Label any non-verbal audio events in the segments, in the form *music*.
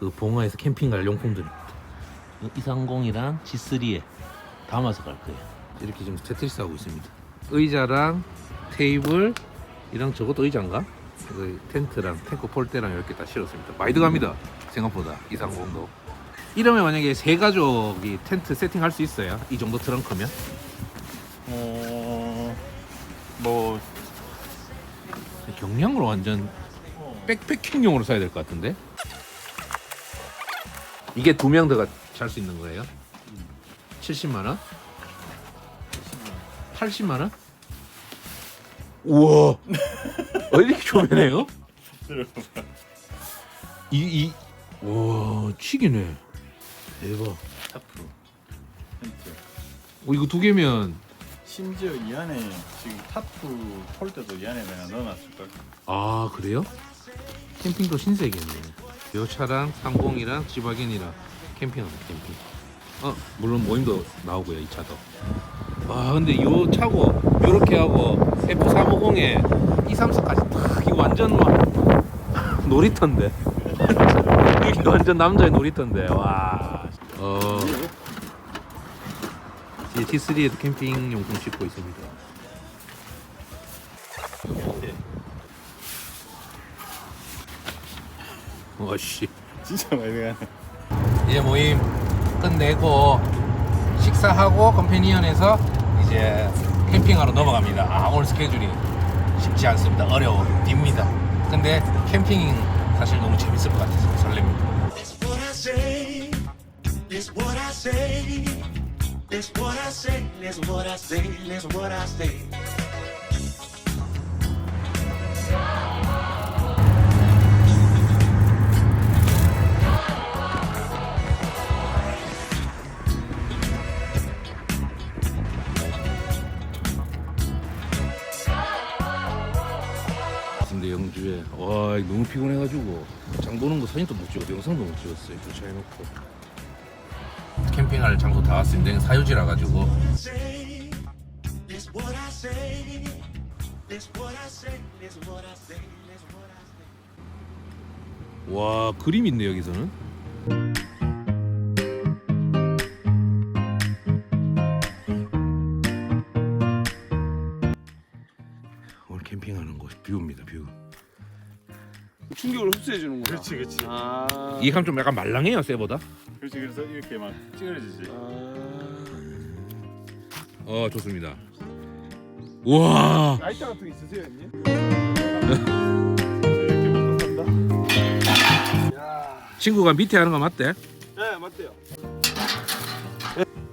그 봉화에서 캠핑 갈 용품들입니다. 이상공이랑 G3에 담아서 갈 거예요. 이렇게 지금 테트리스 하고 있습니다. 의자랑 테이블 이랑 저것도 의자인가? 그 텐트랑 탱크 폴대랑 이렇게 다 실었습니다. 많이 들어갑니다. 생각보다 이상공도. 이러면 만약에 세 가족이 텐트 세팅할 수 있어요. 이 정도 트렁크면? 어... 뭐... 경량으로 완전 백패킹용으로 사야 될 것 같은데? 이게 두명 들어가 잘 수 있는 거예요? 70만 원? 80만 원? 우와! 어, 이렇게 조면해요? 이, 이, 와, 치기네. 대박. 타프 텐트 어, 이거 두 개면, 심지어 이 안에 지금 타프 폴대도 이 안에 내가 넣어놨을 걸 아, 그래요? 캠핑도 신세계네. 요 차랑 30이랑 지바겐이랑 캠핑하는 캠핑. 어, 물론 모임도 나오고요, 이 차도. 와, 근데 요 차고, 요렇게 하고, F350에 234까지 딱, 이거 완전 막, 놀이터인데. *laughs* 이게 완전 남자의 놀이터인데, 와. 어. 이제 T3에도 캠핑 용품 싣고 있습니다. 어씨. 진짜 많이 가네 이제 모임 끝내고 식사하고 컴패니언에서 이제 캠핑하러 넘어갑니다. 아 오늘 스케줄이 쉽지 않습니다. 어려워 딥니다. 근데 캠핑 사실 너무 재밌을 것 같아서 설렙니다. That's what I say. That's what I say. That's what I say. 사진도 못 찍어 영상도 못 찍었어요 주차해놓고 캠핑할 장소 다 왔습니다 여기 사유지라 가지고 Say. That's what I say. That's what I say. That's what I say. That's what I say. 와 그림 있네 여기서는 오늘 캠핑하는 곳 뷰입니다 뷰 충격을 흡수해 주는 거야. 그렇지 그렇지 아. 이 감 좀 약간 말랑해요 쇠보다 그렇지 그래서 이렇게 막 찌그러지지 어 좋습니다 우와 라이터 같은 거 있으세요, 형님? 이렇게 먹고 산다 야. 친구가 밑에 하는 거 맞대? 네, 맞대요.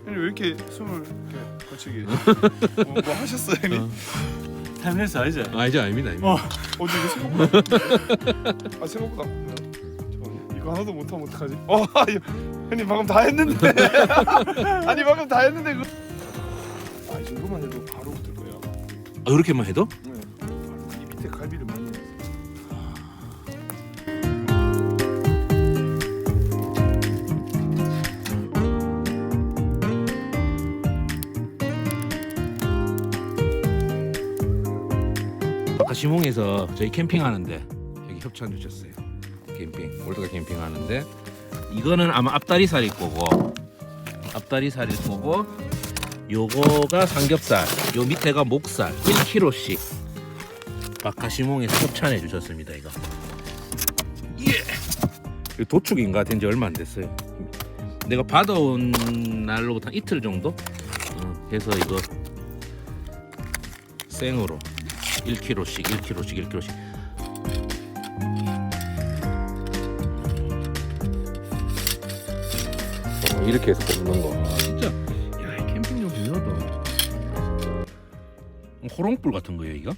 형님 왜 이렇게 숨을 이렇게 거치게? *laughs* 뭐, 뭐 하셨어요, 형님? 타임레스 아니지? 아니죠 아닙니다 아닙니다 어. 어디 이거 생각보다. *laughs* 아 생각보다. 저 이거 하나도 못하면 어떡하지? 어, 형님 방금 다 했는데. *laughs* 아니 방금 다 했는데 그. 아이 정도만 해도 바로 붙을 거야. 아, 이렇게만 해도? 시몽에서 저희 캠핑하는데 여기 협찬 주셨어요. 캠핑 올드가 캠핑하는데 이거는 아마 앞다리살일 거고 앞다리살일 거고 요거가 삼겹살 요 밑에가 목살 1kg씩. 바카시몽에서 협찬해 주셨습니다 이거. 예! 도축인가? 된 지 얼마 안 됐어요. 내가 받아온 날로부터 한 이틀 정도? 어, 해서 이거 생으로 1kg씩 1kg씩 1kg씩. 어, 이렇게 해서 굽는 거. 아, 진짜. 야이 캠핑용 유하다. 호롱불 같은 거예요 이거?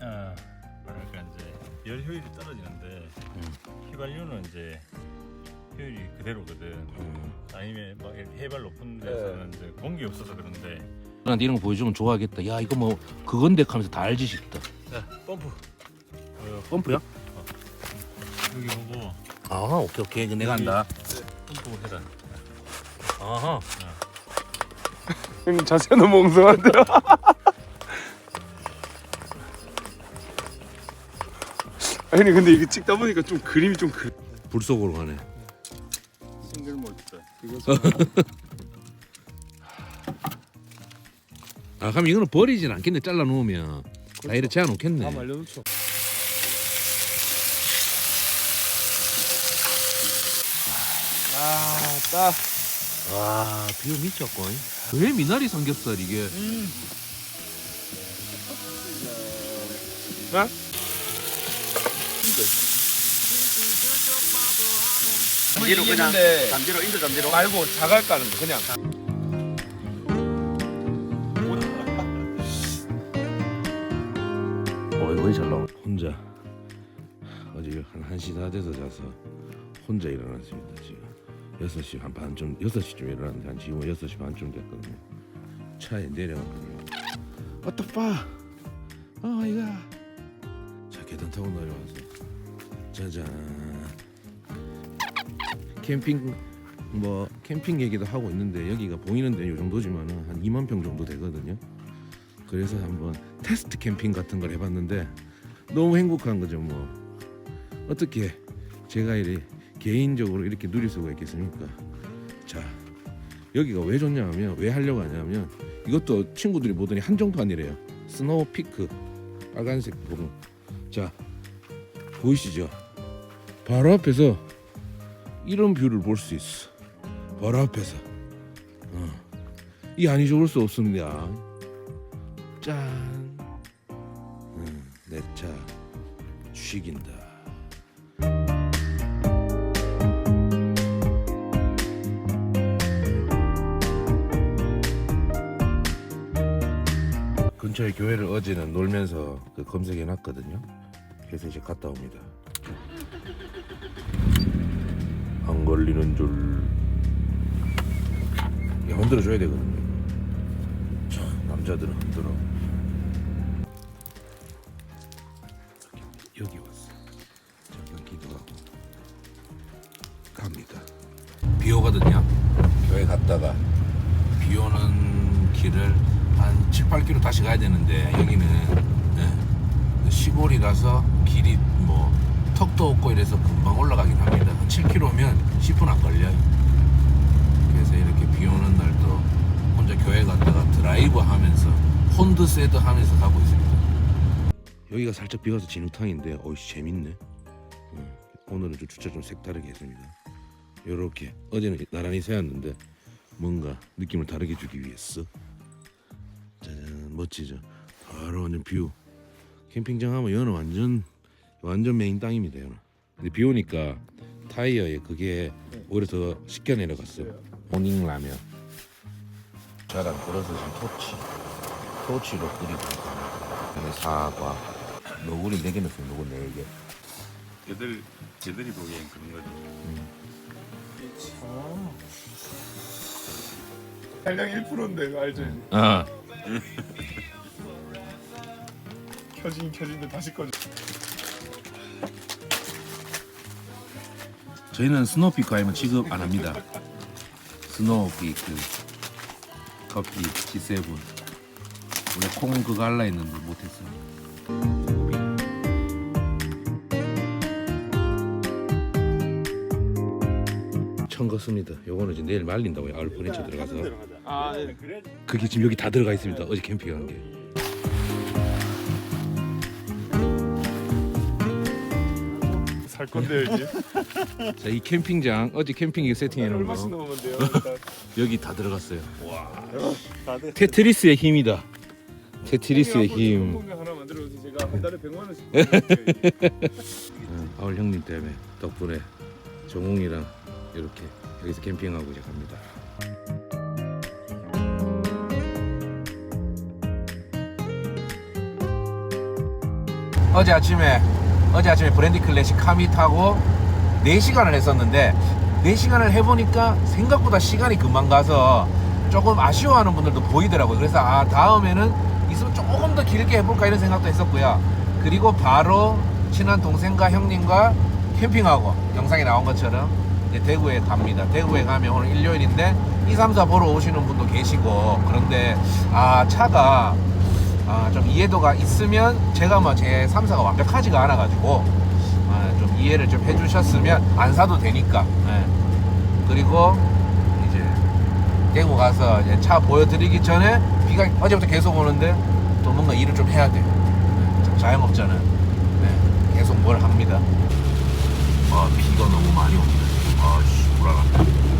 아 뭐랄까 이제 열 효율이 떨어지는데 휘발유는 이제 효율이 그대로거든. 음. 아니면 막 이렇게 해발 높은 데서는 이제 공기 없어서 그런데 나한테 이런 거 보여주면 좋아하겠다. 야 이거 뭐 그건데 하면서 다 알지 싶다. 자 펌프. 어, 펌프야? 여기 보고 아 오케이 오케이. 그 내가 한다. 펌프 해라. 아하. 형님 자세가 너무 엉성한데요. *laughs* 아니 근데 이게 찍다 보니까 좀 그림이 좀 그. 불 속으로 가네. 싱글 몰트. *laughs* 아 그럼 이거는 버리진 않겠네 잘라 놓으면 다 이렇게 재워 놓겠네 다 말려놓죠. 아, 딱. 와 비오 미쳤고 왜 미나리 삼겹살 이게 나? 잠기로 그냥 잠기로 인도 잠기로. 말고 자갈 까는 거 그냥. 어 이거 잘 나오 혼자. 어제 한 1시 다 돼서 자서 혼자 일어났습니다 지금. 6시 한 반쯤 6시쯤 일어났는데 한 지금 6시 반쯤 됐거든요. 차에 내려갔거든요 왔다 빠 아, 이거 자 계단 타고 내려와서 짜잔. 캠핑 뭐 캠핑 얘기도 하고 있는데 여기가 보이는 데요 정도지만은 한 2만 평 정도 되거든요 그래서 한번 테스트 캠핑 같은 걸 해봤는데 너무 행복한 거죠 뭐. 어떻게 제가 이래 개인적으로 이렇게 누릴 수가 있겠습니까? 자 여기가 왜 좋냐 하면 왜 하려고 하냐면 이것도 친구들이 보더니 한정판이래요. 스노우 피크 빨간색 부분 자 보이시죠? 바로 앞에서 이런 뷰를 볼 수 있어. 바로 앞에서. 어. 이 아니 좋을 수 없습니다 짠. 음, 내차 죽인다. 근처에 교회를 어제는 놀면서 그 검색해 놨거든요. 그래서 이제 갔다 옵니다. 안 걸리는 줄. 야, 흔들어 줘야 되거든요. 참, 남자들은 흔들어. 여기 왔어. 잠깐 기도하고 갑니다. 비 오거든요. 교회 갔다가 비 오는 길을 한 7, 8km 다시 가야 되는데 여기는 예, 시골이라서 길이 뭐 턱도 없고 이래서 금방 올라가긴 합니다. 한 7km면 10분 안 걸려요. 그래서 이렇게 비 오는 날도 혼자 교회 갔다가 드라이브 하면서 혼드 세드 하면서 가고 있습니다. 여기가 살짝 비와서 진흙탕인데 어이씨 재밌네. 음, 오늘은 좀 주차 좀 색다르게 했습니다. 요렇게 어제는 나란히 세웠는데 뭔가 느낌을 다르게 주기 위해서 짜잔 멋지죠. 바로 완전 뷰. 캠핑장 하면 여는 완전 완전 메인 땅입니다. 여는. 근데 비 오니까 타이어에 그게 오히려 더 쉽게 내려갔어요. 모닝 라면. 자랑 불어서 토치. 토치로 끓이고. 사과. 너구리 4개 넣었어요. 너구리 4개. 걔들 걔들이 보기엔 그런 거지. 달량 1%인데 알죠? 아. 켜진 켜진데 다시 꺼져. 저희는 스노우피크 아니면 취급 안 합니다. 스노우피크 커피 G7 원래 콩 그거 할라 했는데 못했어요. 천 걷습니다. 요거는 이제 내일 말린다고요. 아울 포니처 들어가서 아, 네. 그게 지금 여기 다 들어가 있습니다. 어제 캠핑한 게. 살 건데요 이제. *laughs* 자, 이 캠핑장 어제 캠핑기 세팅해 놓은 얼마씩 거 넣으면 돼요? *laughs* 여기 다 들어갔어요. 다들 테트리스의 힘이다. 테트리스의 힘. 공간 하나 만들어서 제가 한 달에 100만 원씩. *laughs* 드릴게요. 어, 아울 형님 때문에 덕분에 정웅이랑 이렇게 여기서 캠핑하고 이제 갑니다. 어제 아침에 어제 아침에 브랜디 클래식 카미 타고 4시간을 했었는데 4시간을 해보니까 생각보다 시간이 금방 가서 조금 아쉬워하는 분들도 보이더라고요. 그래서 아 다음에는 있으면 조금 더 길게 해볼까 이런 생각도 했었고요. 그리고 바로 친한 동생과 형님과 캠핑하고 영상에 나온 것처럼 이제 대구에 갑니다. 대구에 가면 오늘 일요일인데 2, 3, 4 보러 오시는 분도 계시고 그런데 아 차가 아, 좀 이해도가 있으면 제가 뭐 제 3사가 완벽하지가 않아가지고 아, 좀 이해를 좀 해주셨으면 안 사도 되니까 예. 그리고 이제 대구 가서 이제 차 보여드리기 전에 비가 어제부터 계속 오는데 또 뭔가 일을 좀 해야 돼. 네, 자영업자는 네, 계속 뭘 합니다. 아 비가 너무 많이 옵니다. 아씨 불안합니다.